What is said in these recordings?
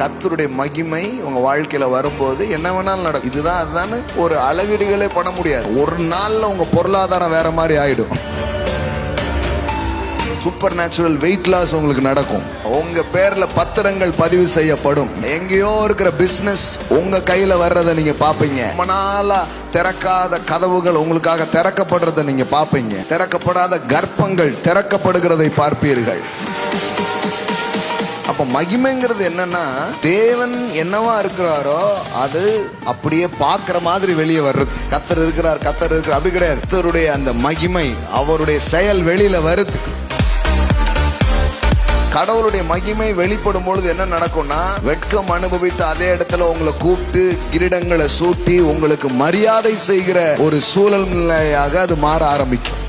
கர்த்தருடைய மகிமை உங்க வாழ்க்கையில வரும்போது என்ன வேணாலும் நடக்கும். இதுதான் அதுதான் ஒரு அளவீடுகளே பண்ண முடியாது. ஒரு நாள்ல உங்க பொருளாதாரம் வேற மாதிரி ஆயிடும். சூப்பர் நேச்சுரல் வெயிட் லாஸ் உங்களுக்கு நடக்கும். உங்க பேர்ல பத்திரங்கள் பதிவு செய்யப்படும். எங்கேயோ இருக்கிற பிசினஸ் உங்க கையில வர்றதை நீங்க பாப்பீங்க ரொம்ப நாளா திறக்காத கதவுகள் உங்களுக்காக திறக்கப்படுறதை நீங்க பாப்பீங்க திறக்கப்படாத கர்ப்பங்கள் திறக்கப்படுகிறதை பார்ப்பீர்கள். அப்ப மகிமைங்கிறது என்னன்னா தேவன் என்னவா இருக்கிறாரோ அது அப்படியே பார்க்குற மாதிரி வெளியே வர்றது கத்தர் இருக்கிறார் கத்தர் இருக்கிறார். அப்படி கிடையாது. கத்தருடைய அந்த மகிமை அவருடைய செயல் வெளியில வருது. கடவுளுடைய மகிமை வெளிப்படும் பொழுது என்ன நடக்கும்னா வெட்கம் அனுபவித்து அதே இடத்துல உங்களை கூப்பிட்டு கிரீடங்களை சூட்டி உங்களுக்கு மரியாதை செய்கிற ஒரு சூழ்நிலையாக அது மாற ஆரம்பிக்கும்.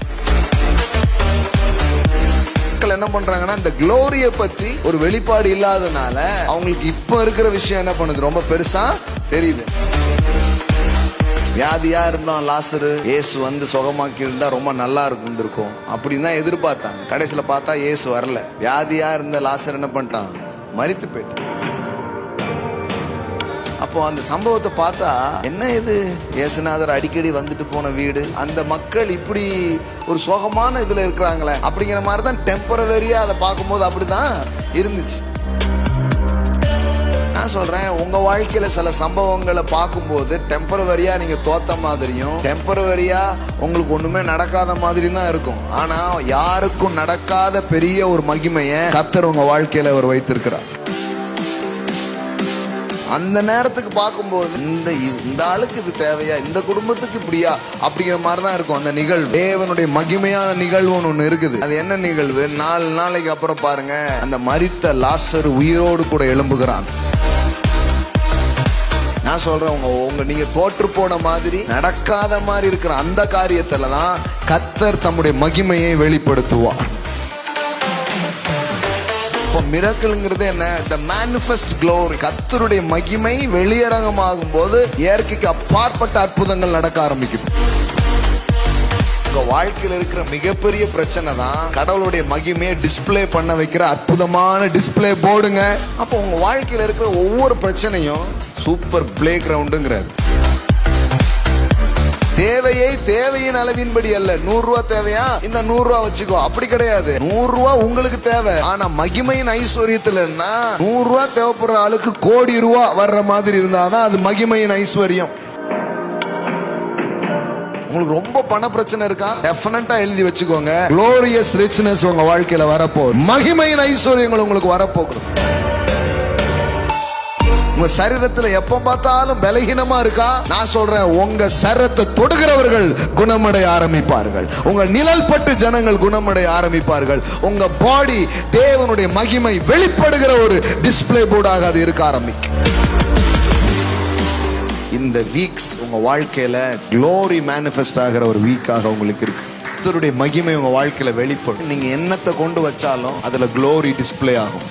மக்கள் என்ன பண்றாங்கன்னா இந்த குளோரிய பத்தி ஒரு வெளிப்பாடு இல்லாதனால அவங்களுக்கு இப்ப இருக்கிற விஷயம் என்ன பண்ணுது? ரொம்ப பெருசா தெரியுது. வியாதியா இருந்தான் லாசரு ஏசு வந்து சுகமாக்கி இருந்தா ரொம்ப நல்லா இருந்திருக்கும் அப்படின்னு தான் எதிர்பார்த்தாங்க. கடைசியில பார்த்தா ஏசு வரல. வியாதியா இருந்த லாசர் என்ன பண்ணிட்டான்? மறித்து போயிட்டான். அப்போ அந்த சம்பவத்தை பார்த்தா என்ன இது? இயேசுநாதர் அடிக்கடி வந்துட்டு போன வீடு. அந்த மக்கள் இப்படி ஒரு சோகமான இதில் இருக்கிறாங்களே அப்படிங்கிற மாதிரி தான் டெம்பரவரியாக அதை பார்க்கும்போது அப்படிதான் இருந்துச்சு. நான் சொல்கிறேன் உங்கள் வாழ்க்கையில் சில சம்பவங்களை பார்க்கும்போது டெம்பரவரியாக நீங்கள் தோத்த மாதிரியும் டெம்பரவரியாக உங்களுக்கு ஒன்றுமே நடக்காத மாதிரியும் தான் இருக்கும். ஆனால் யாருக்கும் நடக்காத பெரிய ஒரு மகிமையை கர்த்தர் உங்கள் வாழ்க்கையில் அவர் வைத்திருக்கிறார். அந்த நேரத்துக்கு பார்க்கும்போது இந்த இந்த ஆளுக்கு இது தேவையா? இந்த குடும்பத்துக்கு இப்படியா? அப்படிங்கிற மாதிரி தான் இருக்கும் அந்த நிகழ்வு. தேவனுடைய மகிமையான நிகழ்வுன்னு ஒன்று இருக்குது. அது என்ன நிகழ்வு? நாலு நாளைக்கு அப்புறம் பாருங்க. அந்த மரித்த லாசர் உயிரோடு கூட எழும்புகிறான். நான் சொல்றேன் உங்க உங்க நீங்க தோற்று போன மாதிரி நடக்காத மாதிரி இருக்கிற அந்த காரியத்துல தான் கத்தர் தம்முடைய மகிமையை வெளிப்படுத்துவார். அப்போ மிரக்கலுங்கிறது என்ன? த மேனிஃபெஸ்ட் க்ளோரி கத்தருடைய மகிமை வெளியரங்கமாகும் போது இயற்கைக்கு அப்பாற்பட்ட அற்புதங்கள் நடக்க ஆரம்பிக்கும் உங்க வாழ்க்கையில் இருக்கிற மிகப்பெரிய பிரச்சனை தான் கடவுளுடைய மகிமையை டிஸ்ப்ளே பண்ண வைக்கிற அற்புதமான டிஸ்ப்ளே போர்டுங்க அப்போ உங்க வாழ்க்கையில் இருக்கிற ஒவ்வொரு பிரச்சனையும் சூப்பர் பிளே கிரவுண்டுங்கிறது தேவையை தேவையின் அளவின்படி அல்ல. நூறு ரூபா தேவையா? இந்த நூறு ரூபா வச்சுக்கோ. அப்படி கிடையாது. நூறு ரூபா உங்களுக்கு தேவை. ஆனா மகிமையின் ஐஸ்வர்யத்துலன்னா நூறு ரூபா தேவைப்படுற ஆளுக்கு கோடி ரூபா வர்ற மாதிரி இருந்தாதான் அது மகிமையின் ஐஸ்வர்யம். உங்களுக்கு ரொம்ப பண பிரச்சனை இருக்கா டெஃபினட்டா எழுதி வச்சுக்கோங்க. குளோரியஸ் ரிச்னஸ் உங்க வாழ்க்கையில வரப்போகுது. மகிமையின் ஐஸ்வர்யங்கள் உங்களுக்கு வரப்போகுது. உங்க சரீரத்துல எப்ப பார்த்தாலும் பலகீனமா இருக்கா? நான் சொல்றேன் உங்க சரீரத்தை தொடுகிறவர்கள் குணமடைய ஆரம்பிப்பார்கள். உங்க நிழல் பட்டு ஜனங்கள் குணமடைய ஆரம்பிப்பார்கள். உங்க பாடி தேவனுடைய மகிமை வெளிப்படுகிற ஒரு டிஸ்ப்ளே போர்டாக அது இருக்க ஆரம்பிக்கும். இந்த வீக்ஸ் உங்க வாழ்க்கையில க்ளோரி மேனிஃபெஸ்ட் ஆகிற ஒரு வீக்காக உங்களுக்கு இருக்கு. கர்த்தருடைய மகிமை உங்க வாழ்க்கையில வெளிப்படும். நீங்க என்னத்தை கொண்டு வச்சாலும் அதுல க்ளோரி டிஸ்ப்ளே ஆகும்.